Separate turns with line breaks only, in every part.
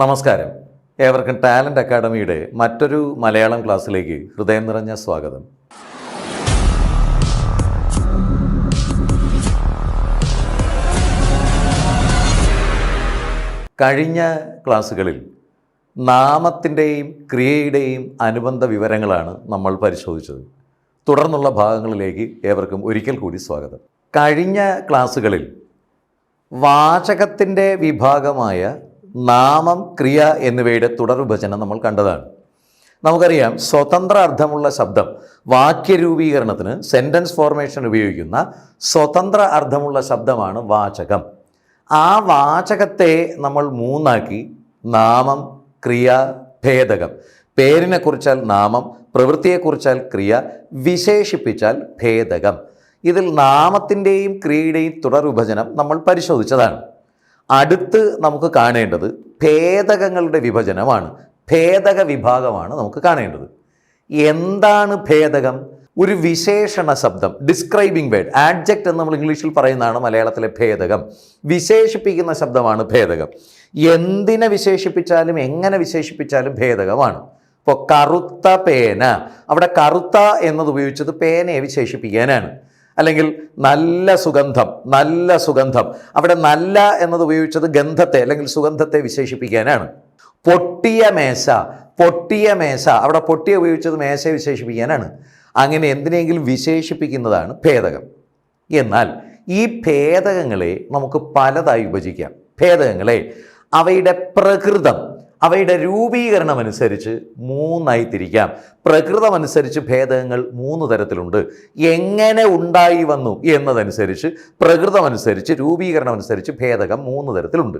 നമസ്കാരം. ഏവർക്കും ടാലന്റ് അക്കാഡമിയുടെ മറ്റൊരു മലയാളം ക്ലാസ്സിലേക്ക് ഹൃദയം നിറഞ്ഞ സ്വാഗതം. കഴിഞ്ഞ ക്ലാസ്സുകളിൽ നാമത്തിന്റെയും ക്രിയയുടെയും അനുബന്ധ വിവരങ്ങളാണ് നമ്മൾ പരിശോധിച്ചത്. തുടർന്നുള്ള ഭാഗങ്ങളിലേക്ക് ഏവർക്കും ഒരിക്കൽ കൂടി സ്വാഗതം. കഴിഞ്ഞ ക്ലാസ്സുകളിൽ വാചകത്തിന്റെ വിഭാഗമായ നാമം ക്രിയ എന്നിവയുടെ തുടർ വിഭജനം നമ്മൾ കണ്ടതാണ്. നമുക്കറിയാം സ്വതന്ത്ര അർത്ഥമുള്ള ശബ്ദം വാക്യരൂപീകരണത്തിന് സെന്റൻസ് ഫോർമേഷൻ ഉപയോഗിക്കുന്ന സ്വതന്ത്ര അർത്ഥമുള്ള ശബ്ദമാണ് വാചകം. ആ വാചകത്തെ നമ്മൾ മൂന്നാക്കി നാമം ക്രിയ ഭേദകം. പേരിനെ കുറിച്ചാൽ നാമം പ്രവൃത്തിയെക്കുറിച്ചാൽ ക്രിയ വിശേഷിപ്പിച്ചാൽ ഭേദകം. ഇതിൽ നാമത്തിന്റെയും ക്രിയയുടെയും തുടർ വിഭജനം നമ്മൾ പരിശോധിച്ചതാണ്. അടുത്ത് നമുക്ക് കാണേണ്ടത് ഭേദകങ്ങളുടെ വിഭജനമാണ്. ഭേദക വിഭാഗമാണ് നമുക്ക് കാണേണ്ടത്. എന്താണ് ഭേദകം? ഒരു വിശേഷണ ശബ്ദം ഡിസ്ക്രൈബിംഗ് വേർഡ് ആഡ്ജക്റ്റ് എന്ന് നമ്മൾ ഇംഗ്ലീഷിൽ പറയുന്നതാണ് മലയാളത്തിലെ ഭേദകം. വിശേഷിപ്പിക്കുന്ന ശബ്ദമാണ് ഭേദകം. എന്തിനെ വിശേഷിപ്പിച്ചാലും എങ്ങനെ വിശേഷിപ്പിച്ചാലും ഭേദകമാണ്. ഇപ്പോൾ കറുത്ത പേന അവിടെ കറുത്ത എന്നത് ഉപയോഗിച്ചത് പേനയെ വിശേഷിപ്പിക്കാനാണ്. അല്ലെങ്കിൽ നല്ല സുഗന്ധം നല്ല സുഗന്ധം. അവിടെ നല്ല എന്നത് ഉപയോഗിച്ചത് ഗന്ധത്തെ അല്ലെങ്കിൽ സുഗന്ധത്തെ വിശേഷിപ്പിക്കാനാണ്. പൊട്ടിയ മേശ പൊട്ടിയ മേശ. അവിടെ പൊട്ടിയ ഉപയോഗിച്ചത് മേശയെ വിശേഷിപ്പിക്കാനാണ്. അങ്ങനെ എന്തിനെങ്കിലും വിശേഷിപ്പിക്കുന്നതാണ് ഭേദകം. എന്നാൽ ഈ ഭേദകങ്ങളെ നമുക്ക് പലതായി വിഭജിക്കാം. ഭേദകങ്ങളെ അവയുടെ പ്രകൃതം അവയുടെ രൂപീകരണം അനുസരിച്ച് മൂന്നായി തിരിക്കാം പ്രകൃതമനുസരിച്ച് ഭേദങ്ങൾ മൂന്ന് തരത്തിലുണ്ട്. എങ്ങനെ ഉണ്ടായി വന്നു എന്നതനുസരിച്ച് പ്രകൃതമനുസരിച്ച് രൂപീകരണം അനുസരിച്ച് ഭേദകം മൂന്ന് തരത്തിലുണ്ട്.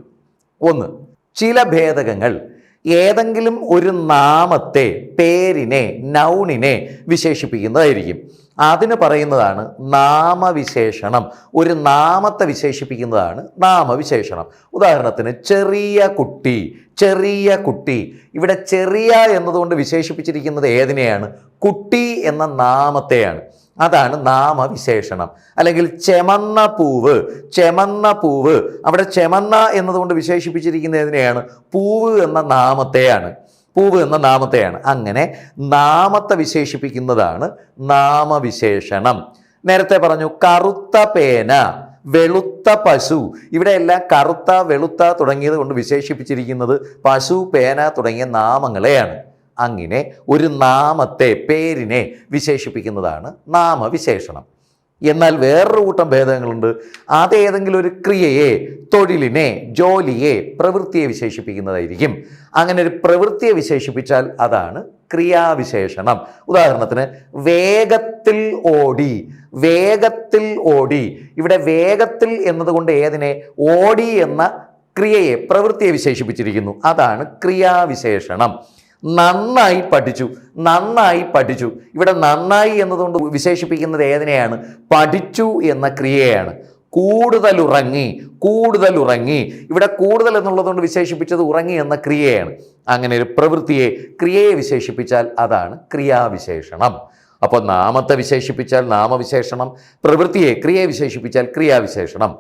ഒന്ന് ചില ഭേദകങ്ങൾ ഏതെങ്കിലും ഒരു നാമത്തെ പേരിനെ നൗണിനെ വിശേഷിപ്പിക്കുന്നതായിരിക്കും. അതിന് പറയുന്നതാണ് നാമവിശേഷണം. ഒരു നാമത്തെ വിശേഷിപ്പിക്കുന്നതാണ് നാമവിശേഷണം. ഉദാഹരണത്തിന് ചെറിയ കുട്ടി ചെറിയ കുട്ടി. ഇവിടെ ചെറിയ എന്നതുകൊണ്ട് വിശേഷിപ്പിച്ചിരിക്കുന്നത് ഏതിനെയാണ്? കുട്ടി എന്ന നാമത്തെയാണ്. അതാണ് നാമവിശേഷണം. അല്ലെങ്കിൽ ചെമന്ന പൂവ് ചെമന്ന പൂവ്. അവിടെ ചെമന്ന എന്നതുകൊണ്ട് വിശേഷിപ്പിച്ചിരിക്കുന്നതിനെയാണ് പൂവ് എന്ന നാമത്തെയാണ്. പൂവ് എന്ന നാമത്തെയാണ്. അങ്ങനെ നാമത്തെ വിശേഷിപ്പിക്കുന്നതാണ് നാമവിശേഷണം. നേരത്തെ പറഞ്ഞു കറുത്ത പേന വെളുത്ത പശു. ഇവിടെ എല്ലാം കറുത്ത വെളുത്ത തുടങ്ങിയത് കൊണ്ട് വിശേഷിപ്പിച്ചിരിക്കുന്നത് പശു പേന തുടങ്ങിയ നാമങ്ങളെയാണ്. അങ്ങനെ ഒരു നാമത്തെ പേരിനെ വിശേഷിപ്പിക്കുന്നതാണ് നാമവിശേഷണം. എന്നാൽ വേറൊരു കൂട്ടം ഭേദങ്ങളുണ്ട്. അതേതെങ്കിലും ഒരു ക്രിയയെ തൊഴിലിനെ ജോലിയെ പ്രവൃത്തിയെ വിശേഷിപ്പിക്കുന്നതായിരിക്കും. അങ്ങനെ ഒരു പ്രവൃത്തിയെ വിശേഷിപ്പിച്ചാൽ അതാണ് ക്രിയാവിശേഷണം. ഉദാഹരണത്തിന് വേഗത്തിൽ ഓടി വേഗത്തിൽ ഓടി. ഇവിടെ വേഗത്തിൽ എന്നതുകൊണ്ട് ഏതിനെ? ഓടി എന്ന ക്രിയയെ പ്രവൃത്തിയെ വിശേഷിപ്പിച്ചിരിക്കുന്നു. അതാണ് ക്രിയാവിശേഷണം. നന്നായി പഠിച്ചു നന്നായി പഠിച്ചു. ഇവിടെ നന്നായി എന്നതുകൊണ്ട് വിശേഷിപ്പിക്കുന്നത് ഏതിനെയാണ്? പഠിച്ചു എന്ന ക്രിയയാണ്. കൂടുതൽ ഉറങ്ങി കൂടുതൽ ഉറങ്ങി ഇവിടെ കൂടുതൽ എന്നുള്ളതുകൊണ്ട് വിശേഷിപ്പിച്ചത് ഉറങ്ങി എന്ന ക്രിയയാണ്. അങ്ങനെ ഒരു പ്രവൃത്തിയെ ക്രിയയെ വിശേഷിപ്പിച്ചാൽ അതാണ് ക്രിയാവിശേഷണം. അപ്പോൾ നാമത്തെ വിശേഷിപ്പിച്ചാൽ നാമവിശേഷണം പ്രവൃത്തിയെ ക്രിയയെ വിശേഷിപ്പിച്ചാൽ ക്രിയാവിശേഷണം.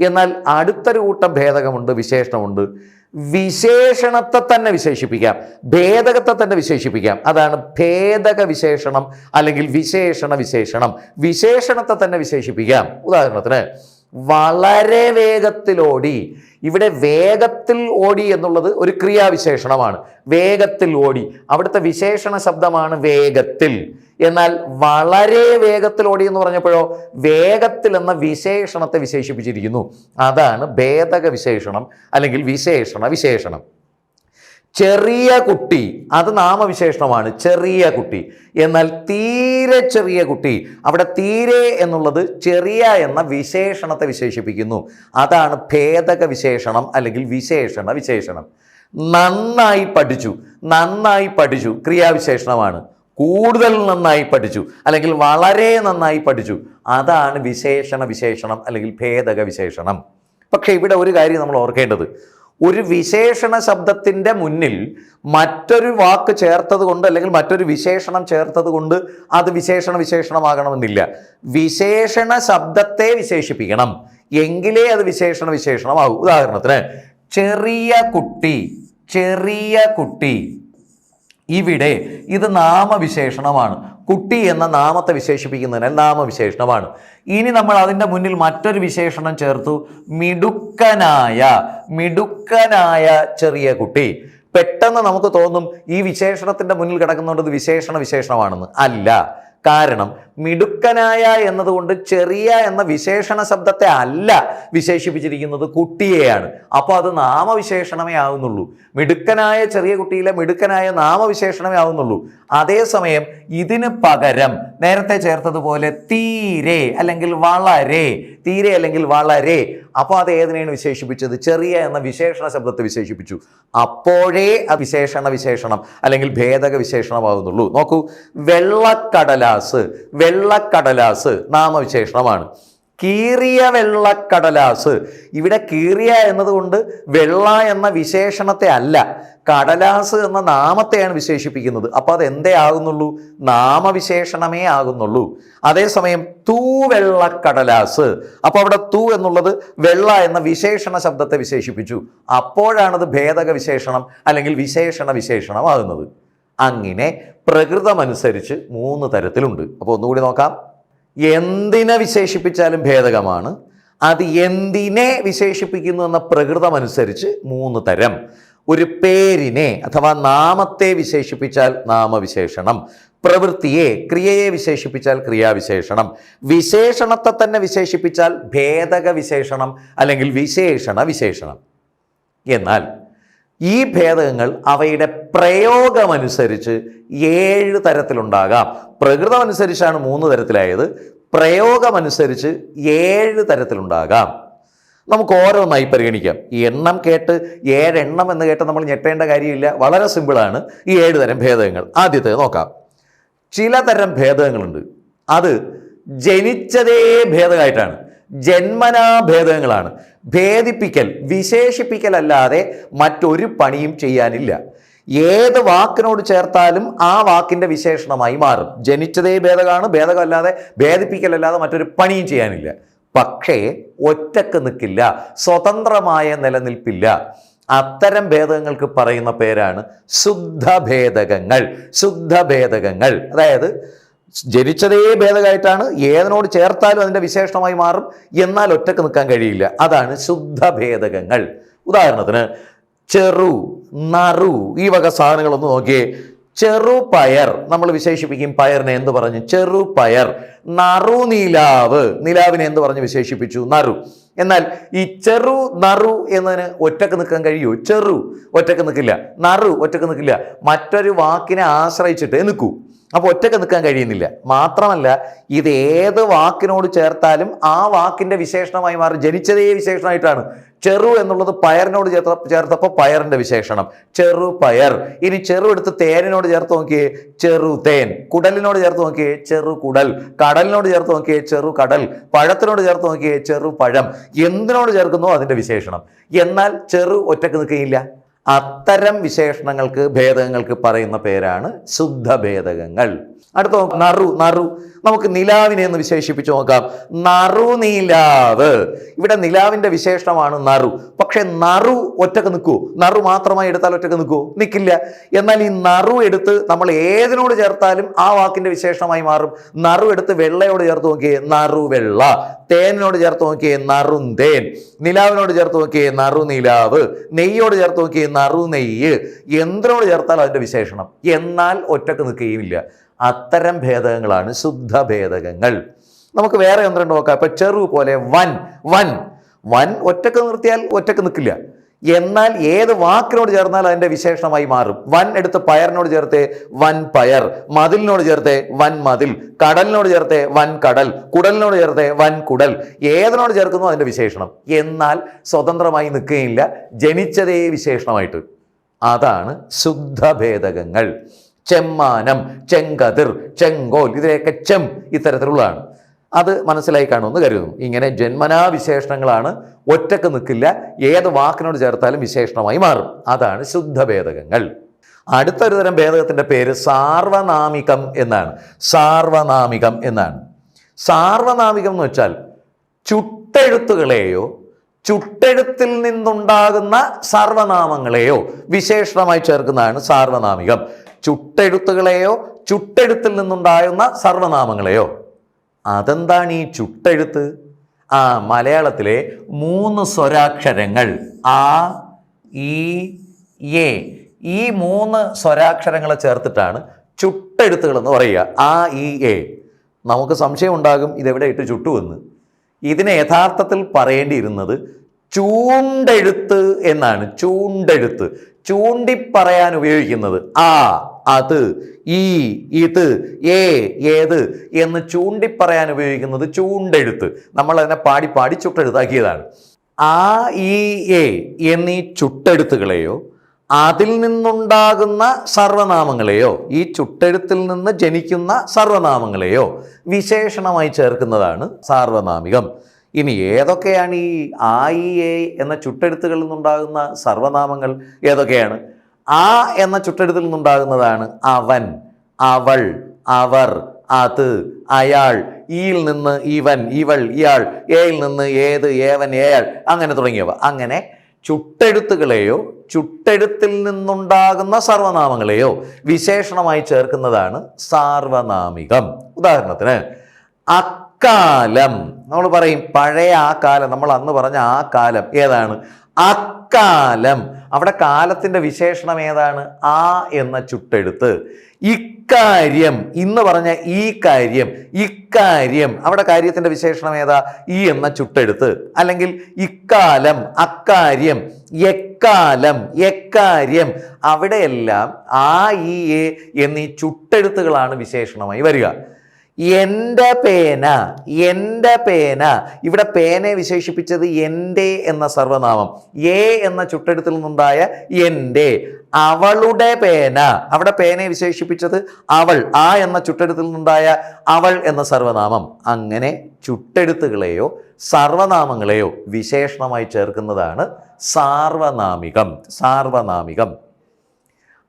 എന്നാൽ അടുത്തൊരു കൂട്ടം ഭേദകമുണ്ട് വിശേഷണമുണ്ട്. വിശേഷണത്തെ തന്നെ വിശേഷിപ്പിക്കാം. ഭേദകത്തെ തന്നെ വിശേഷിപ്പിക്കാം. അതാണ് ഭേദക വിശേഷണം അല്ലെങ്കിൽ വിശേഷണ വിശേഷണം. വിശേഷണത്തെ തന്നെ വിശേഷിപ്പിക്കാം. ഉദാഹരണത്തിന് വളരെ വേഗത്തിൽ ഓടി. ഇവിടെ വേഗത്തിൽ ഓടി എന്നുള്ളത് ഒരു ക്രിയാവിശേഷണമാണ്. വേഗത്തിൽ ഓടി. അവിടുത്തെ വിശേഷണ ശബ്ദമാണ് വേഗത്തിൽ. എന്നാൽ വളരെ വേഗത്തിൽ ഓടി എന്ന് പറഞ്ഞപ്പോഴോ വേഗത്തിൽ എന്ന വിശേഷണത്തെ വിശേഷിപ്പിച്ചിരിക്കുന്നു. അതാണ് ഭേദക വിശേഷണം അല്ലെങ്കിൽ വിശേഷണ വിശേഷണം. ചെറിയ കുട്ടി അത് നാമവിശേഷണമാണ് ചെറിയ കുട്ടി. എന്നാൽ തീരെ ചെറിയ കുട്ടി അവിടെ തീരെ എന്നുള്ളത് ചെറിയ എന്ന വിശേഷണത്തെ വിശേഷിപ്പിക്കുന്നു. അതാണ് ഭേദക വിശേഷണം അല്ലെങ്കിൽ വിശേഷണ വിശേഷണം. നന്നായി പഠിച്ചു നന്നായി പഠിച്ചു ക്രിയാവിശേഷണമാണ്. കൂടുതൽ നന്നായി പഠിച്ചു അല്ലെങ്കിൽ വളരെ നന്നായി പഠിച്ചു. അതാണ് വിശേഷണ വിശേഷണം അല്ലെങ്കിൽ ഭേദക വിശേഷണം. പക്ഷേ ഇവിടെ ഒരു കാര്യം നമ്മൾ ഓർക്കേണ്ടത്. ഒരു വിശേഷണ ശബ്ദത്തിന്റെ മുന്നിൽ മറ്റൊരു വാക്ക് ചേർത്തത് കൊണ്ട് അല്ലെങ്കിൽ മറ്റൊരു വിശേഷണം ചേർത്തത് കൊണ്ട് അത് വിശേഷണ വിശേഷണമാകണമെന്നില്ല. വിശേഷണ ശബ്ദത്തെ വിശേഷിപ്പിക്കണം. എങ്കിലേ അത് വിശേഷണ വിശേഷണമാകും. ഉദാഹരണത്തിന് ചെറിയ കുട്ടി ചെറിയ കുട്ടി ഇവിടെ ഇത് നാമവിശേഷണമാണ്. കുട്ടി എന്ന നാമത്തെ വിശേഷിപ്പിക്കുന്നതിനാൽ നാമവിശേഷണമാണ്. ഇനി നമ്മൾ അതിന്റെ മുന്നിൽ മറ്റൊരു വിശേഷണം ചേർത്തു. മിടുക്കനായ മിടുക്കനായ ചെറിയ കുട്ടി. പെട്ടെന്ന് നമുക്ക് തോന്നും ഈ വിശേഷണത്തിന്റെ മുന്നിൽ കിടക്കുന്നുണ്ടത് വിശേഷണ വിശേഷണമാണെന്ന്. അല്ല. കാരണം മിടുക്കനായ എന്നതുകൊണ്ട് ചെറിയ എന്ന വിശേഷണ ശബ്ദത്തെ അല്ല വിശേഷിപ്പിച്ചിരിക്കുന്നത് കുട്ടിയെയാണ്. അപ്പോൾ അത് നാമവിശേഷണമേ ആവുന്നുള്ളൂ. മിടുക്കനായ ചെറിയ കുട്ടിയിലെ മിടുക്കനായ നാമവിശേഷണമേ ആവുന്നുള്ളൂ. അതേസമയം ഇതിന് പകരം നേരത്തെ ചേർത്തതുപോലെ തീരെ അല്ലെങ്കിൽ വളരെ തീരെ അല്ലെങ്കിൽ വളരെ അപ്പോൾ അത് ഏതിനെയാണ് വിശേഷിപ്പിച്ചത്. ചെറിയ എന്ന വിശേഷണ ശബ്ദത്തെ വിശേഷിപ്പിച്ചു. അപ്പോഴേ ആ വിശേഷണ വിശേഷണം അല്ലെങ്കിൽ ഭേദക വിശേഷണമാകുന്നുള്ളൂ. നോക്കൂ വെള്ളക്കടലാസ് വെള്ളക്കടലാസ് നാമവിശേഷണമാണ്. കീറിയ വെള്ളക്കടലാസ്. ഇവിടെ കീറിയ എന്നതുകൊണ്ട് വെള്ള എന്ന വിശേഷണത്തെ അല്ല. കടലാസ് എന്ന നാമത്തെയാണ് വിശേഷിപ്പിക്കുന്നത്. അപ്പോൾ അത് എന്തേ ആകുന്നുള്ളൂ? നാമവിശേഷണമേ ആകുന്നുള്ളൂ. അതേസമയം തൂ വെള്ളക്കടലാസ്. അപ്പോൾ അവിടെ തൂ എന്നുള്ളത് വെള്ള എന്ന വിശേഷണ ശബ്ദത്തെ വിശേഷിപ്പിച്ചു. അപ്പോഴാണത് ഭേദക വിശേഷണം അല്ലെങ്കിൽ വിശേഷണ വിശേഷണമാകുന്നത്. അങ്ങനെ പ്രകൃതമനുസരിച്ച് മൂന്ന് തരത്തിലുണ്ട്. അപ്പോൾ ഒന്നുകൂടി നോക്കാം. എന്തിനെ വിശേഷിപ്പിച്ചാലും ഭേദകമാണ്. അത് എന്തിനെ വിശേഷിപ്പിക്കുന്നു എന്ന പ്രകൃതമനുസരിച്ച് മൂന്ന് തരം. ഒരു പേരിനെ അഥവാ നാമത്തെ വിശേഷിപ്പിച്ചാൽ നാമവിശേഷണം. പ്രവൃത്തിയെ ക്രിയയെ വിശേഷിപ്പിച്ചാൽ ക്രിയാവിശേഷണം. വിശേഷണത്തെ തന്നെ വിശേഷിപ്പിച്ചാൽ ഭേദക വിശേഷണം അല്ലെങ്കിൽ വിശേഷണ വിശേഷണം എന്നാൽ ഈ ഭേദകങ്ങൾ അവയുടെ പ്രയോഗമനുസരിച്ച് ഏഴ് തരത്തിലുണ്ടാകാം. പ്രകൃതമനുസരിച്ചാണ് മൂന്ന് തരത്തിലായത്. പ്രയോഗമനുസരിച്ച് ഏഴ് തരത്തിലുണ്ടാകാം. നമുക്ക് ഓരോന്നായി പരിഗണിക്കാം. ഈ എണ്ണം കേട്ട് ഏഴെണ്ണം എന്ന് കേട്ട് നമ്മൾ ഞെട്ടേണ്ട കാര്യമില്ല. വളരെ സിമ്പിളാണ്. ഈ ഏഴ് തരം ഭേദകങ്ങൾ ആദ്യത്തെ നോക്കാം. ചിലതരം ഭേദകങ്ങളുണ്ട് അത് ജനിച്ചതേ ഭേദമായിട്ടാണ്. ജന്മനാ ഭേദങ്ങളാണ് ഭേദിപ്പിക്കൽ വിശേഷിപ്പിക്കലല്ലാതെ മറ്റൊരു പണിയും ചെയ്യാനില്ല. ഏത് വാക്കിനോട് ചേർത്താലും ആ വാക്കിന്റെ വിശേഷണമായി മാറും. ജനിച്ചതേ ഭേദകമാണ് ഭേദകമല്ലാതെ ഭേദിപ്പിക്കലല്ലാതെ മറ്റൊരു പണിയും ചെയ്യാനില്ല. പക്ഷേ ഒറ്റയ്ക്ക് നിൽക്കില്ല സ്വതന്ത്രമായ നിലനിൽപ്പില്ല. അത്തരം ഭേദങ്ങൾക്ക് പറയുന്ന പേരാണ് ശുദ്ധഭേദകങ്ങൾ. ശുദ്ധഭേദകങ്ങൾ. അതായത് ജനിച്ചതേ ഭേദമായിട്ടാണ് ഏതിനോട് ചേർത്താലും അതിന്റെ വിശേഷണമായി മാറും. എന്നാൽ ഒറ്റയ്ക്ക് നിൽക്കാൻ കഴിയില്ല. അതാണ് ശുദ്ധ ഭേദകങ്ങൾ ഉദാഹരണത്തിന് ചെറു നറു ഈ വക സാധനങ്ങളൊന്ന് നോക്കിയേ. ചെറുപയർ നമ്മൾ വിശേഷിപ്പിക്കും പയറിനെ എന്ത് പറഞ്ഞു? ചെറുപയർ നറു നിലാവ്. നിലാവിനെ എന്ന് പറഞ്ഞ്? വിശേഷിപ്പിച്ചു. നറു. എന്നാൽ ഈ ചെറു നറു എന്നതിന് ഒറ്റയ്ക്ക് നിൽക്കാൻ കഴിയൂ? ചെറു. ഒറ്റയ്ക്ക് നിൽക്കില്ല. നറു ഒറ്റയ്ക്ക് നിൽക്കില്ല. മറ്റൊരു വാക്കിനെ ആശ്രയിച്ചിട്ട് നിൽക്കൂ. അപ്പോൾ ഒറ്റയ്ക്ക് നിൽക്കാൻ കഴിയുന്നില്ല. മാത്രമല്ല ഇത് ഏത് വാക്കിനോട് ചേർത്താലും ആ വാക്കിന്റെ വിശേഷണമായി മാറി. ജനിച്ചതേ വിശേഷണമായിട്ടാണ്. ചെറു എന്നുള്ളത് പയറിനോട് ചേർത്ത ചേർത്തപ്പോൾ പയറിന്റെ വിശേഷണം. ചെറു പയർ. ഇനി ചെറു എടുത്ത് തേനിനോട് ചേർത്ത് നോക്കിയേ ചെറു തേൻ. കുടലിനോട് ചേർത്ത് നോക്കിയേ ചെറു കുടൽ. കടലിനോട് ചേർത്ത് നോക്കിയേ ചെറു കടൽ പഴത്തിനോട് ചേർത്ത് നോക്കിയേ ചെറു പഴം. എന്തിനോട് ചേർക്കുന്നോ? അതിന്റെ വിശേഷണം. എന്നാൽ ചെറു ഒറ്റയ്ക്ക് നിൽക്കുകയില്ല. അത്തരം വിശേഷണങ്ങൾക്ക് ഭേദകങ്ങൾക്ക് പറയുന്ന പേരാണ് ശുദ്ധഭേദകങ്ങൾ. അടുത്ത നറു നറു. നമുക്ക് നിലാവിനെ എന്ന് വിശേഷിപ്പിച്ച് നോക്കാം. നറു നിലാവ്. ഇവിടെ നിലാവിന്റെ വിശേഷമാണ് നറു. പക്ഷെ നറു ഒറ്റയ്ക്ക് നിൽക്കൂ. നറു മാത്രമായി എടുത്താൽ ഒറ്റയ്ക്ക് നിൽക്കൂ. നിൽക്കില്ല എന്നാൽ ഈ നറു എടുത്ത് നമ്മൾ ഏതിനോട് ചേർത്താലും ആ വാക്കിന്റെ വിശേഷമായി മാറും. നറു എടുത്ത് വെള്ളയോട് ചേർത്ത് നോക്കിയേ നറു വെള്ള. തേനിനോട് ചേർത്ത് നോക്കിയേ നറുന്തേൻ നിലാവിനോട് ചേർത്ത് നോക്കിയേ നറു നിലാവ്. നെയ്യോട് ചേർത്ത് നോക്കിയേ നറു നെയ്യ്. എന്തിനോട് ചേർത്താൽ അതിന്റെ വിശേഷണം. എന്നാൽ ഒറ്റയ്ക്ക് നിൽക്കുകയുമില്ല. അത്തരം ഭേദകങ്ങളാണ് ശുദ്ധഭേദകങ്ങൾ. നമുക്ക് വേറെ ഒന്ന് രണ്ട് നോക്കാം. ഇപ്പൊ ചെറു പോലെ വൻ വൻ. വൻ ഒറ്റയ്ക്ക് നിർത്തിയാൽ ഒറ്റയ്ക്ക് നിൽക്കില്ല എന്നാൽ ഏത് വാക്കിനോട് ചേർന്നാൽ അതിന്റെ വിശേഷണമായി മാറും. വൻ എടുത്ത് പയറിനോട് ചേർത്ത് വൻ പയർ മതിലിനോട് ചേർത്ത് വൻ മതിൽ കടലിനോട് ചേർത്ത് വൻ കടൽ കുടലിനോട് ചേർത്ത് വൻ കുടൽ. ഏതിനോട് ചേർക്കുന്നു അതിന്റെ വിശേഷണം. എന്നാൽ സ്വതന്ത്രമായി നിൽക്കുകയില്ല ജനിച്ചതേ വിശേഷണമായിട്ട്. അതാണ് ശുദ്ധഭേദകങ്ങൾ. ചെമ്മാനം ചെങ്കതിർ ചെങ്കോൽ ഇതിലെയൊക്കെ ചെം ഇത്തരത്തിലുള്ളതാണ്. അത് മനസ്സിലായി കാണുമെന്ന് കരുതുന്നു. ഇങ്ങനെ ജന്മനാ വിശേഷണങ്ങളാണ് ഒറ്റയ്ക്ക് നിൽക്കില്ല ഏത് വാക്കിനോട് ചേർത്താലും വിശേഷണമായി മാറും. അതാണ് ശുദ്ധഭേദകങ്ങൾ. അടുത്തൊരു തരം ഭേദകത്തിന്റെ പേര് സാർവനാമികം എന്നാണ്. സാർവനാമികം എന്നാണ്. സാർവനാമികം എന്ന് വെച്ചാൽ ചുട്ടെഴുത്തുകളെയോ ചുട്ടെഴുത്തിൽ നിന്നുണ്ടാകുന്ന സർവനാമങ്ങളെയോ വിശേഷണമായി ചേർക്കുന്നതാണ് സാർവനാമികം. ചുട്ടെഴുത്തുകളെയോ ചുട്ടെഴുത്തിൽ നിന്നുണ്ടാകുന്ന സർവനാമങ്ങളെയോ? അതെന്താണ് ഈ ചുട്ടെഴുത്ത്? ആ മലയാളത്തിലെ മൂന്ന് സ്വരാക്ഷരങ്ങൾ. ആ ഈ എ. ഈ മൂന്ന് സ്വരാക്ഷരങ്ങളെ ചേർത്തിട്ടാണ് ചുട്ടെഴുത്തുകൾ എന്ന് പറയുക. ആ ഈ എ. നമുക്ക് സംശയം ഉണ്ടാകും ഇതെവിടെ ഇട്ട് ചുട്ടുവെന്ന്. ഇതിനെ യഥാർത്ഥത്തിൽ പറയേണ്ടിയിരുന്നത് ചൂണ്ടെഴുത്ത് എന്നാണ്. ചൂണ്ടെഴുത്ത്. ചൂണ്ടിപ്പറയാൻ ഉപയോഗിക്കുന്നത് ആ അത് ഈ ഇത് ഏ ഏത് എന്ന് ചൂണ്ടിപ്പറയാൻ ഉപയോഗിക്കുന്നത് ചൂണ്ടെഴുത്ത്. നമ്മൾ അതിനെ പാടി പാടി ചുട്ടെഴുത്താക്കിയതാണ്. ആ ഈ എ എന്നീ ചുട്ടെഴുത്തുകളെയോ അതിൽ നിന്നുണ്ടാകുന്ന സർവനാമങ്ങളെയോ ഈ ചുട്ടെഴുത്തിൽ നിന്ന് ജനിക്കുന്ന സർവനാമങ്ങളെയോ വിശേഷണമായി ചേർക്കുന്നതാണ് സാർവനാമികം. ഇനി ഏതൊക്കെയാണ് ഈ ആ ഇ എ എന്ന ചുട്ടെഴുത്തുകളിൽ നിന്നുണ്ടാകുന്ന സർവനാമങ്ങൾ ഏതൊക്കെയാണ്? ആ എന്ന ചുട്ടെഴുത്തിൽ നിന്നുണ്ടാകുന്നതാണ് അവൻ അവൾ അവർ അത് അയാൾ ഈയിൽ നിന്ന് ഇവൻ ഇവൾ ഇയാൾ എയിൽ നിന്ന് ഏത് ഏവൻ ഏയാൾ അങ്ങനെ തുടങ്ങിയവ. അങ്ങനെ ചുട്ടെഴുത്തുകളെയോ ചുട്ടെഴുത്തിൽ നിന്നുണ്ടാകുന്ന സർവനാമങ്ങളെയോ വിശേഷണമായി ചേർക്കുന്നതാണ് സാർവനാമികം. ഉദാഹരണത്തിന് അക്കാലം നമ്മൾ പറയും പഴയ ആ കാലം. നമ്മൾ അന്ന് പറഞ്ഞ ആ കാലം ഏതാണ്? അക്കാലം. അവിടെ കാലത്തിന്റെ വിശേഷണം ഏതാണ്? ആ എന്ന ചുട്ടെടുത്ത് ഇക്കാര്യം. ഇന്ന് പറഞ്ഞ ഈ കാര്യം. ഇക്കാര്യം. അവിടെ കാര്യത്തിന്റെ വിശേഷണം ഏതാ? ഈ എന്ന ചുട്ടെടുത്ത് അല്ലെങ്കിൽ ഇക്കാലം അക്കാര്യം എക്കാലം എക്കാര്യം. അവിടെയെല്ലാം ആ ഈ എ എന്നീ ചുട്ടെഴുത്തുകളാണ് വിശേഷണമായി വരിക. എന്റെ പേന എന്റെ പേന. ഇവിടെ പേനയെ വിശേഷിപ്പിച്ചത് എന്റെ എന്ന സർവനാമം. എ എന്ന ചുട്ടെടുത്തിൽ നിന്നുണ്ടായ എന്റെ. അവളുടെ പേന. അവിടെ പേനയെ വിശേഷിപ്പിച്ചത് അവൾ. ആ എന്ന ചുട്ടെടുത്തിൽ നിന്നുണ്ടായ അവൾ എന്ന സർവനാമം. അങ്ങനെ ചുട്ടെടുത്തുകളെയോ സർവനാമങ്ങളെയോ വിശേഷണമായി ചേർക്കുന്നതാണ് സാർവനാമികം. സാർവനാമികം.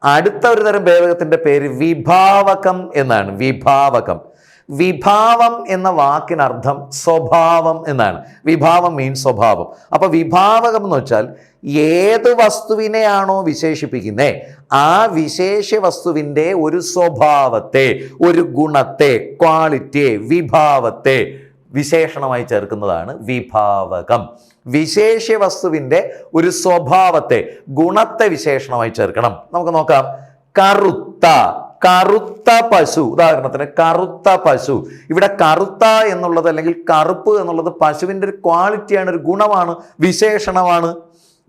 അടുത്ത ഒരു തരം ഭേദകത്തിന്റെ പേര് വിഭാവകം എന്നാണ്. വിഭാവകം. വിഭാവം എന്ന വാക്കിനർത്ഥം സ്വഭാവം എന്നാണ്. വിഭാവം മീൻ സ്വഭാവം. അപ്പോൾ വിഭാവകം എന്ന് വെച്ചാൽ ഏത് വസ്തുവിനെയാണോ വിശേഷിപ്പിക്കുന്നത് ആ വിശേഷ വസ്തുവിന്റെ ഒരു സ്വഭാവത്തെ ഒരു ഗുണത്തെ ക്വാളിറ്റിയെ വിഭാവത്തെ വിശേഷണമായി ചേർക്കുന്നതാണ് വിഭാവകം. വിശേഷ വസ്തുവിന്റെ ഒരു സ്വഭാവത്തെ ഗുണത്തെ വിശേഷണമായി ചേർക്കണം. നമുക്ക് നോക്കാം. കറുത്ത കറുത്ത പശു. ഉദാഹരണത്തിന് കറുത്ത പശു. ഇവിടെ കറുത്ത എന്നുള്ളത് അല്ലെങ്കിൽ കറുപ്പ് എന്നുള്ളത് പശുവിന്റെ ഒരു ക്വാളിറ്റിയാണ് ഒരു ഗുണമാണ് വിശേഷണമാണ്.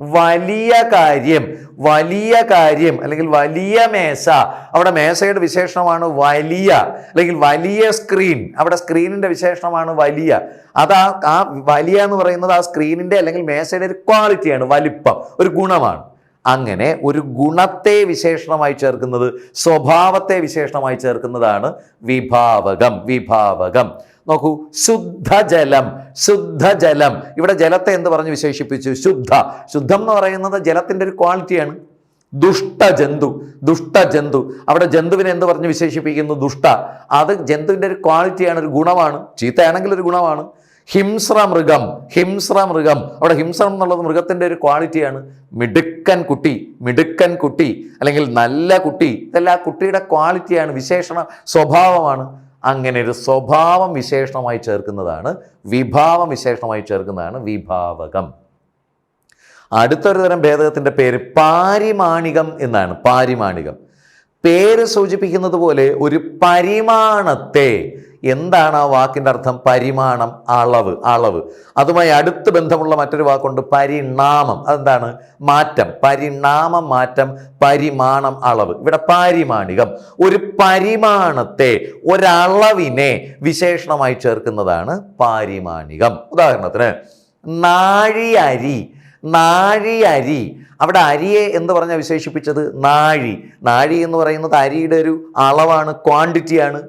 വലിയ കാര്യം വലിയ കാര്യം അല്ലെങ്കിൽ വലിയ മേശ. അവിടെ മേശയുടെ വിശേഷണമാണ് വലിയ അല്ലെങ്കിൽ വലിയ സ്ക്രീൻ അവിടെ സ്ക്രീനിന്റെ വിശേഷണമാണ് വലിയ. അത് ആ വലിയ എന്ന് പറയുന്നത് ആ സ്ക്രീനിന്റെ അല്ലെങ്കിൽ മേശയുടെ ഒരു ക്വാളിറ്റിയാണ് വലിപ്പം ഒരു ഗുണമാണ്. അങ്ങനെ ഒരു ഗുണത്തെ വിശേഷണമായി ചേർക്കുന്നത് സ്വഭാവത്തെ വിശേഷണമായി ചേർക്കുന്നതാണ് വിഭാവകം വിഭാവകം. നോക്കൂ ശുദ്ധജലം ശുദ്ധജലം. ഇവിടെ ജലത്തെ എന്ത് പറഞ്ഞ് വിശേഷിപ്പിച്ചു? ശുദ്ധ. ശുദ്ധം എന്ന് പറയുന്നത് ജലത്തിന്റെ ഒരു ക്വാളിറ്റിയാണ്. ദുഷ്ടജന്തു ദുഷ്ടജന്തു. അവിടെ ജന്തുവിനെ എന്ത് പറഞ്ഞ് വിശേഷിപ്പിക്കുന്നു? ദുഷ്ട. അത് ജന്തുവിന്റെ ഒരു ക്വാളിറ്റിയാണ് ഒരു ഗുണമാണ്. ചീത്തയാണെങ്കിൽ ഒരു ഗുണമാണ്. ഹിംസ്ര മൃഗം ഹിംസ്ര മൃഗം അവിടെ ഹിംസ്രം എന്നുള്ളത് മൃഗത്തിന്റെ ഒരു ക്വാളിറ്റിയാണ്. മിടുക്കൻ കുട്ടി മിടുക്കൻ കുട്ടി അല്ലെങ്കിൽ നല്ല കുട്ടി ഇതെല്ലാം ആ കുട്ടിയുടെ ക്വാളിറ്റിയാണ് വിശേഷണ സ്വഭാവമാണ്. അങ്ങനെ ഒരു സ്വഭാവം വിശേഷണമായി ചേർക്കുന്നതാണ് വിഭാവം വിശേഷണമായി ചേർക്കുന്നതാണ് വിഭാവകം. അടുത്തൊരു തരം ഭേദകത്തിന്റെ പേര് പാരിമാണികം എന്നാണ് പാരിമാണികം. പേര് സൂചിപ്പിക്കുന്നത് പോലെ ഒരു പരിമാണത്തെ എന്താണ് ആ വാക്കിന്റെ അർത്ഥം? പരിമാണം അളവ് അളവ്. അതുമായി അടുത്ത് ബന്ധമുള്ള മറ്റൊരു വാക്കുണ്ട് പരിണാമം. അതെന്താണ്? മാറ്റം. പരിണാമം മാറ്റം പരിമാണം അളവ്. ഇവിടെ പാരിമാണികം. ഒരു പരിമാണത്തെ ഒരളവിനെ വിശേഷണമായി ചേർക്കുന്നതാണ് പാരിമാണികം. ഉദാഹരണത്തിന് നാഴി അരി നാഴി അരി അവിടെ അരിയെ എന്ന് പറഞ്ഞാൽ വിശേഷിപ്പിച്ചത്? നാഴി. നാഴി എന്ന് പറയുന്നത് അരിയുടെ ഒരു അളവാണ് ക്വാണ്ടിറ്റിയാണ്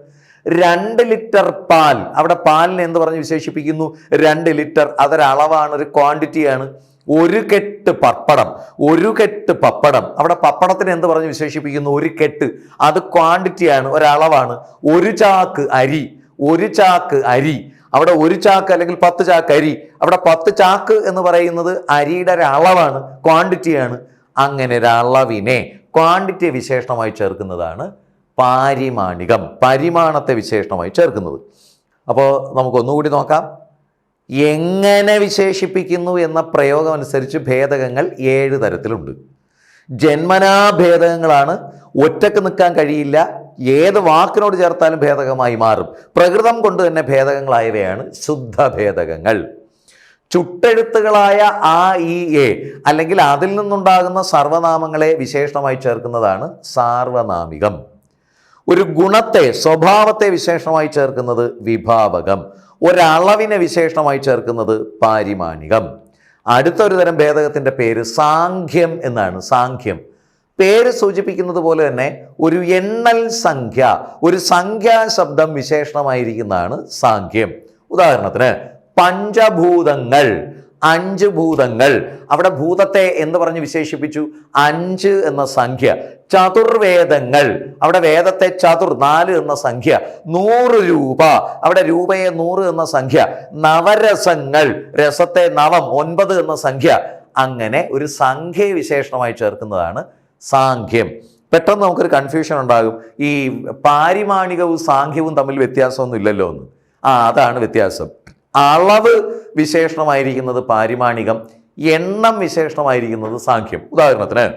രണ്ട് ലിറ്റർ പാൽ. അവിടെ പാലിനെ എന്ന് പറഞ്ഞ് വിശേഷിപ്പിക്കുന്നു? രണ്ട് ലിറ്റർ. അതൊരളവാണ് ഒരു ക്വാണ്ടിറ്റിയാണ്. ഒരു കെട്ട് പപ്പടം. ഒരു കെട്ട് പപ്പടം. അവിടെ പപ്പടത്തിന് എന്ത് പറഞ്ഞ് വിശേഷിപ്പിക്കുന്നു? ഒരു കെട്ട്. അത് ക്വാണ്ടിറ്റിയാണ് ഒരളവാണ് ഒരു ചാക്ക് അരി. ഒരു ചാക്ക് അരി. അവിടെ ഒരു ചാക്ക് അല്ലെങ്കിൽ പത്ത് ചാക്ക് അരി. അവിടെ പത്ത് ചാക്ക് എന്ന് പറയുന്നത് അരിയുടെ ഒരളവാണ് ക്വാണ്ടിറ്റിയാണ്. അങ്ങനെ ഒരളവിനെ അളവിനെ ക്വാണ്ടിറ്റിയെ വിശേഷണമായി ചേർക്കുന്നതാണ് പാരിമാണികം പരിമാണത്തെ വിശേഷണമായി ചേർക്കുന്നത്. അപ്പോൾ നമുക്കൊന്നുകൂടി നോക്കാം. എങ്ങനെ വിശേഷിപ്പിക്കുന്നു എന്ന പ്രയോഗം അനുസരിച്ച് ഭേദകങ്ങൾ ഏഴ് തരത്തിലുണ്ട്. ജന്മനാ ഭേദകങ്ങളാണ്. ഒറ്റയ്ക്ക് നിൽക്കാൻ കഴിയില്ല. ഏത് വാക്കിനോട് ചേർത്താലും ഭേദകമായി മാറും. പ്രകൃതം കൊണ്ട് തന്നെ ഭേദകങ്ങളായവയാണ് ശുദ്ധ ഭേദകങ്ങൾ ചുട്ടെഴുത്തുകളായ ആ ഇ എ അല്ലെങ്കിൽ അതിൽ നിന്നുണ്ടാകുന്ന സർവനാമങ്ങളെ വിശേഷണമായി ചേർക്കുന്നതാണ് സാർവനാമികം. ഒരു ഗുണത്തെ സ്വഭാവത്തെ വിശേഷമായി ചേർക്കുന്നത് വിഭാവകം. ഒരളവിനെ വിശേഷമായി ചേർക്കുന്നത് പാരിമാണികം. അടുത്തൊരു തരം ഭേദകത്തിന്റെ പേര് സാഖ്യം എന്നാണ് സാഖ്യം. പേര് സൂചിപ്പിക്കുന്നത് പോലെ തന്നെ ഒരു എണ്ണൽ സംഖ്യ ഒരു സംഖ്യാ ശബ്ദം വിശേഷണമായിരിക്കുന്നതാണ് സാഖ്യം. ഉദാഹരണത്തിന് പഞ്ചഭൂതങ്ങൾ. അഞ്ച് ഭൂതങ്ങൾ. അവിടെ ഭൂതത്തെ എന്ന് പറഞ്ഞ് വിശേഷിപ്പിച്ചു. അഞ്ച് എന്ന സംഖ്യ. ചതുർവേദങ്ങൾ. അവിടെ വേദത്തെ ചതുർ നാല് എന്ന സംഖ്യ. നൂറ് രൂപ. അവിടെ രൂപയെ നൂറ് എന്ന സംഖ്യ. നവരസങ്ങൾ. രസത്തെ നവം ഒൻപത് എന്ന സംഖ്യ. അങ്ങനെ ഒരു സംഖ്യ വിശേഷണമായി ചേർക്കുന്നതാണ് സാഖ്യം. പെട്ടെന്ന് നമുക്കൊരു കൺഫ്യൂഷൻ ഉണ്ടാകും. ഈ പാരിമാണികവും സാഖ്യവും തമ്മിൽ വ്യത്യാസമൊന്നും ഇല്ലല്ലോ എന്ന്. ആ അതാണ് വ്യത്യാസം. അളവ് വിശേഷണമായിരിക്കുന്നത് പാരിമാണികം എണ്ണം വിശേഷണമായിരിക്കുന്നത് സാഖ്യം. ഉദാഹരണത്തിന്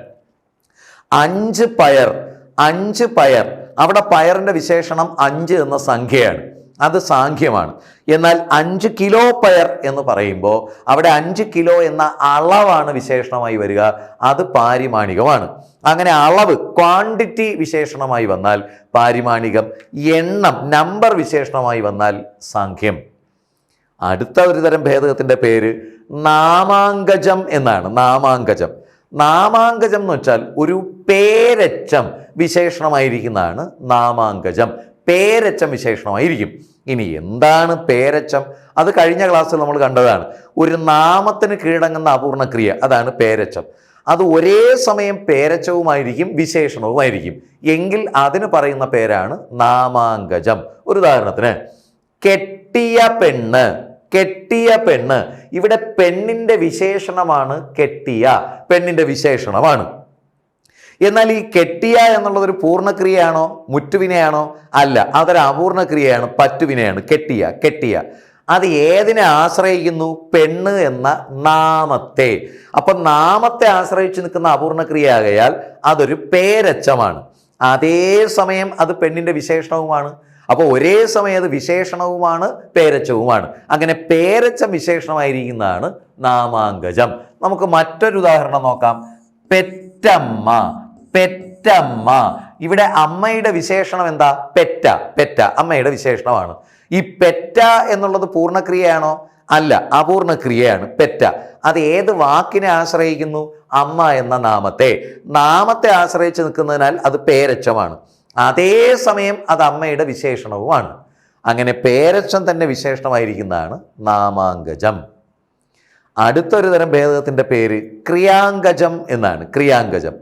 അഞ്ച് പയർ അഞ്ച് പയർ. അവിടെ പയറിന്റെ വിശേഷണം അഞ്ച് എന്ന സംഖ്യയാണ്. അത് സാഖ്യമാണ്. എന്നാൽ അഞ്ച് കിലോ പയർ എന്ന് പറയുമ്പോൾ അവിടെ അഞ്ച് കിലോ എന്ന അളവാണ് വിശേഷണമായി വരിക. അത് പാരിമാണികമാണ്. അങ്ങനെ അളവ് ക്വാണ്ടിറ്റി വിശേഷണമായി വന്നാൽ പാരിമാണികം എണ്ണം നമ്പർ വിശേഷണമായി വന്നാൽ സാഖ്യം. അടുത്ത ഒരു തരം ഭേദകത്തിന്റെ പേര് നാമാങ്കജം എന്നാണ്. നാമാങ്കജം നാമാങ്കജം എന്ന് വെച്ചാൽ ഒരു പേരച്ചം വിശേഷണമായിരിക്കുന്നതാണ് നാമാങ്കജം പേരച്ചം വിശേഷണമായിരിക്കും. ഇനി എന്താണ് പേരച്ചം അത് കഴിഞ്ഞ ക്ലാസ്സിൽ നമ്മൾ കണ്ടതാണ്. ഒരു നാമത്തിന് കീഴടങ്ങുന്ന അപൂർണ ക്രിയ അതാണ് പേരച്ചം അത് ഒരേ സമയം പേരച്ചവുമായിരിക്കും വിശേഷണവുമായിരിക്കും. എങ്കിൽ അതിന് പറയുന്ന പേരാണ് നാമാങ്കജം ഒരു ഉദാഹരണത്തിന് കെട്ടിയ പെണ്ണ്. കെട്ടിയ പെണ്ണ്. ഇവിടെ പെണ്ണിന്റെ വിശേഷണമാണ് കെട്ടിയ. പെണ്ണിന്റെ വിശേഷണമാണ്. എന്നാൽ ഈ കെട്ടിയ എന്നുള്ളതൊരു പൂർണക്രിയയാണോ? മുറ്റുവിനയാണോ? അല്ല അതൊരു അപൂർണക്രിയയാണ് പറ്റുവിനെയാണ്. കെട്ടിയ കെട്ടിയ. അത് ഏതിനെ ആശ്രയിക്കുന്നു? പെണ്ണ് എന്ന നാമത്തെ. അപ്പം നാമത്തെ ആശ്രയിച്ച് നിൽക്കുന്ന അപൂർണക്രിയ ആകയാൽ അതൊരു പേരച്ചമാണ്. അതേസമയം അത് പെണ്ണിന്റെ വിശേഷണവുമാണ്. അപ്പോൾ ഒരേ സമയത്ത് വിശേഷണവുമാണ് പേരച്ചവുമാണ്. അങ്ങനെ പേരച്ച വിശേഷണമായിരിക്കുന്നതാണ് നാമാങ്കജം നമുക്ക് മറ്റൊരു ഉദാഹരണം നോക്കാം. പെറ്റമ്മ പെറ്റമ്മ. ഇവിടെ അമ്മയുടെ വിശേഷണം എന്താ? പെറ്റ പെറ്റ അമ്മയുടെ വിശേഷണമാണ്. ഈ പെറ്റ എന്നുള്ളത് പൂർണക്രിയയാണോ? അല്ല അപൂർണക്രിയയാണ് പെറ്റ. അത് ഏത് വാക്കിനെ ആശ്രയിക്കുന്നു? അമ്മ എന്ന നാമത്തെ. നാമത്തെ ആശ്രയിച്ച് നിൽക്കുന്നതിനാൽ അത് പേരച്ചമാണ്. അതേസമയം അത് അമ്മയുടെ വിശേഷണവുമാണ്. അങ്ങനെ പേരച്ഛൻ തന്നെ വിശേഷണമായിരിക്കുന്നതാണ് നാമാങ്കജം അടുത്തൊരു തരം ഭേദകത്തിന്റെ പേര് ക്രിയാങ്കജം എന്നാണ്. ക്രിയാങ്കജം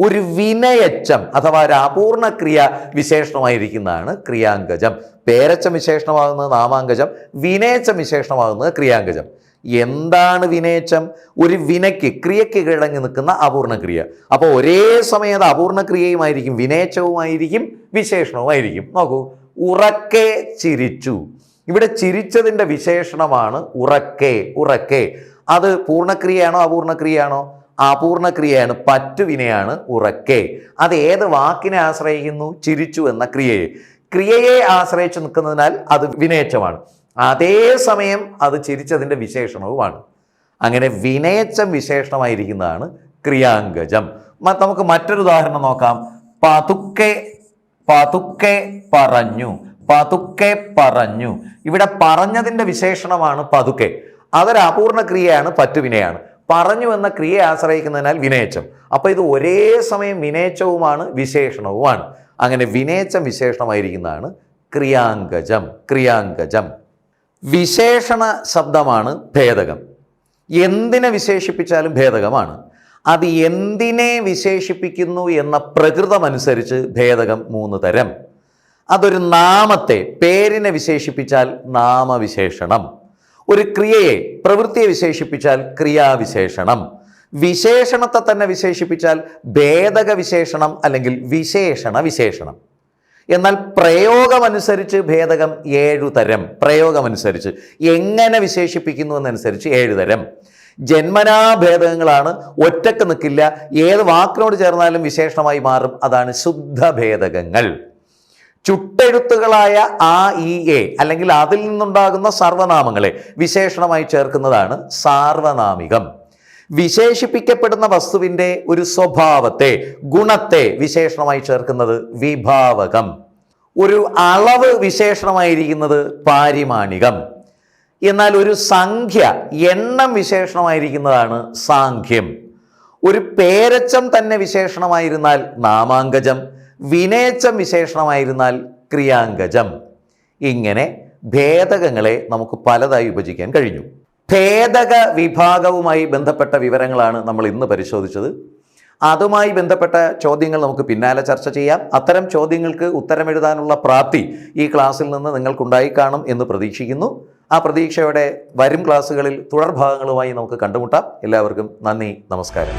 ഒരു വിനയച്ചം അഥവാ ഒരു അപൂർണ ക്രിയ വിശേഷണമായിരിക്കുന്നതാണ് ക്രിയാങ്കജം പേരച്ചം വിശേഷണമാകുന്നത് നാമാങ്കജം വിനയച്ചം വിശേഷണമാകുന്നത് ക്രിയാങ്കജം എന്താണ് വിനേച്ചം? ഒരു വിനയ്ക്ക് ക്രിയയ്ക്ക് കിഴങ്ങി നിൽക്കുന്ന അപൂർണക്രിയ അപ്പോൾ ഒരേ സമയം അത് അപൂർണ ക്രിയയുമായിരിക്കും വിനയച്ചവുമായിരിക്കും വിശേഷണവുമായിരിക്കും. നോക്കൂ ഉറക്കെ ചിരിച്ചു. ഇവിടെ ചിരിച്ചതിന്റെ വിശേഷണമാണ് ഉറക്കെ ഉറക്കെ. അത് പൂർണക്രിയയാണോ അപൂർണക്രിയയാണോ? അപൂർണക്രിയയാണ് പറ്റുവിനയാണ് ഉറക്കെ. അത് ഏത് വാക്കിനെ ആശ്രയിക്കുന്നു? ചിരിച്ചു എന്ന ക്രിയയെ. ക്രിയയെ ആശ്രയിച്ച് നിൽക്കുന്നതിനാൽ അത് വിനയച്ചമാണ് അതേസമയം അത് ചിരിച്ചതിന്റെ വിശേഷണവുമാണ്. അങ്ങനെ വിനയച്ചം വിശേഷണമായിരിക്കുന്നതാണ് ക്രിയാങ്കജം നമുക്ക് മറ്റൊരു ഉദാഹരണം നോക്കാം. പതുക്കെ പതുക്കെ പറഞ്ഞു പതുക്കെ പറഞ്ഞു. ഇവിടെ പറഞ്ഞതിന്റെ വിശേഷണമാണ് പതുക്കെ. അതൊരു അപൂർണ ക്രിയയാണ് പറ്റുവിനയാണ് പറഞ്ഞു എന്ന ക്രിയയെ ആശ്രയിക്കുന്നതിനാൽ വിനയച്ചം. അപ്പോൾ ഇത് ഒരേ സമയം വിനയച്ചവുമാണ് വിശേഷണവുമാണ്. അങ്ങനെ വിനയച്ചം വിശേഷണമായിരിക്കുന്നതാണ് ക്രിയാങ്കജം ക്രിയാങ്കജം വിശേഷണ ശബ്ദമാണ് ഭേദകം. എന്തിനെ വിശേഷിപ്പിച്ചാലും ഭേദകമാണ്. അത് എന്തിനെ വിശേഷിപ്പിക്കുന്നു എന്ന പ്രകൃതമനുസരിച്ച് ഭേദകം മൂന്ന് തരം. അതൊരു നാമത്തെ പേരിനെ വിശേഷിപ്പിച്ചാൽ നാമവിശേഷണം. ഒരു ക്രിയയെ പ്രവൃത്തിയെ വിശേഷിപ്പിച്ചാൽ ക്രിയാവിശേഷണം. വിശേഷണത്തെ തന്നെ വിശേഷിപ്പിച്ചാൽ ഭേദക വിശേഷണം അല്ലെങ്കിൽ വിശേഷണ വിശേഷണം എന്നാൽ പ്രയോഗമനുസരിച്ച് ഭേദകം ഏഴു തരം. പ്രയോഗമനുസരിച്ച്. എങ്ങനെ വിശേഷിപ്പിക്കുന്നു എന്നനുസരിച്ച് ഏഴു തരം. ജന്മനാ ഭേദകങ്ങളാണ് ഒറ്റയ്ക്ക് നിൽക്കില്ല. ഏത് വാക്കിനോട് ചേർന്നാലും വിശേഷണമായി മാറും. അതാണ് ശുദ്ധ ഭേദകങ്ങൾ. ചുട്ടെഴുത്തുകളായ ആ ഇ എ അല്ലെങ്കിൽ അതിൽ നിന്നുണ്ടാകുന്ന സർവനാമങ്ങളെ വിശേഷണമായി ചേർക്കുന്നതാണ് സാർവനാമികം. വിശേഷിപ്പിക്കപ്പെടുന്ന വസ്തുവിന്റെ ഒരു സ്വഭാവത്തെ ഗുണത്തെ വിശേഷണമായി ചേർക്കുന്നത് വിഭാവകം. ഒരു അളവ് വിശേഷണമായിരിക്കുന്നത് പാരിമാണികം. എന്നാൽ ഒരു സംഖ്യ എണ്ണം വിശേഷണമായിരിക്കുന്നതാണ് സാഖ്യം. ഒരു പേരച്ചം തന്നെ വിശേഷണമായിരുന്നാൽ നാമാങ്കജം വിനേച്ചം വിശേഷണമായിരുന്നാൽ ക്രിയാങ്കജം ഇങ്ങനെ ഭേദകങ്ങളെ നമുക്ക് പലതായി വിഭജിക്കാൻ കഴിഞ്ഞു. ഭേദക വിഭാഗവുമായി ബന്ധപ്പെട്ട വിവരങ്ങളാണ് നമ്മൾ ഇന്ന് പരിശോധിച്ചത്. അതുമായി ബന്ധപ്പെട്ട ചോദ്യങ്ങൾ നമുക്ക് പിന്നാലെ ചർച്ച ചെയ്യാം. അത്തരം ചോദ്യങ്ങൾക്ക് ഉത്തരമെഴുതാനുള്ള പ്രാപ്തി ഈ ക്ലാസ്സിൽ നിന്ന് നിങ്ങൾക്കുണ്ടായി കാണും എന്ന് പ്രതീക്ഷിക്കുന്നു. ആ പ്രതീക്ഷയുടെ വരും ക്ലാസ്സുകളിൽ തുടർഭാഗങ്ങളുമായി നമുക്ക് കണ്ടുമുട്ടാം. എല്ലാവർക്കും നന്ദി നമസ്കാരം.